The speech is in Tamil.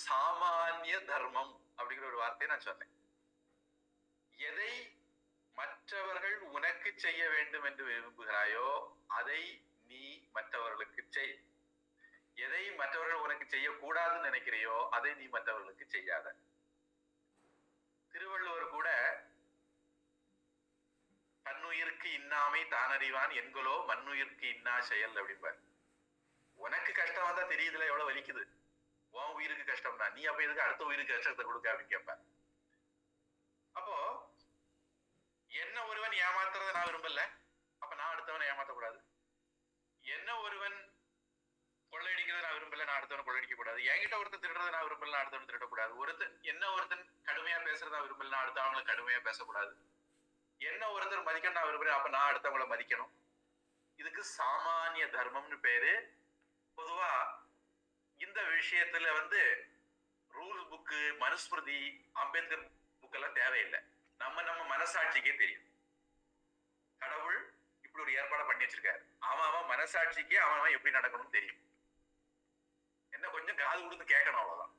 சாமானிய தர்மம் அப்படிங்கிற ஒரு வார்த்தையை நான் சொன்னேன். எதை மற்றவர்கள் உனக்கு செய்ய வேண்டும் என்று விரும்புகிறாயோ அதை நீ மற்றவர்களுக்கு செய். எதை மற்றவர்கள் உனக்கு செய்யக்கூடாதுன்னு நினைக்கிறையோ அதை நீ மற்றவர்களுக்கு செய்யாத. திருவள்ளுவர் கூட தன்னுயிருக்கு இன்னாமை தானறிவான் என்களோ மண்ணுயிருக்கு இன்னா செயல் அப்படிம்பார். உனக்கு கஷ்டம் வந்தா தெரியுதுல எவ்வளவு வலிக்குது. உன் உயிருக்கு கஷ்டம் தான் நீ அப்ப எதுக்கு அடுத்த உயிருக்கு கஷ்டத்தை கொடுக்க அப்படின்னு கேட்ப அப்போ என்ன ஒருவன் ஏமாத்துறத நான் விரும்பல. அப்ப நான் அடுத்தவனை ஏமாத்தக்கூடாது என்ன ஒருவன் கொள்ளையடிக்கிறத நான் விரும்பல நான் அடுத்தவனை கொள்ளையடிக்க கூடாது. என்கிட்ட ஒருத்தன் திருடுறத நான் விரும்பல நான் அடுத்தவன் திருடக்கூடாது. ஒருத்தன் என்ன ஒருத்தன் கடுமையா பேசுறத நான் விரும்பல நான் அடுத்தவங்களை கடுமையா பேசக்கூடாது. என்ன ஒருத்தர் மதிக்கணும் நான் விரும்புறேன் அப்ப நான் அடுத்தவங்களை மதிக்கணும். இதுக்கு சாமானிய தர்மம்னு பேரு. பொதுவா விஷயத்துல வந்து rule book Manusmriti Ambedkar book எல்லாம் தேவையில்லை. நம்ம நம்ம மனசாட்சிக்கே தெரியும். கடவுள் இப்படி ஒரு ஏற்பாடை பண்ணி வச்சிருக்காரு. அவன் அவன் மனசாட்சிக்கே அவன் அவன் எப்படி நடக்கணும்னு தெரியும். என்ன கொஞ்சம் காது கொடுத்து கேட்கணும் அவ்வளவுதான்.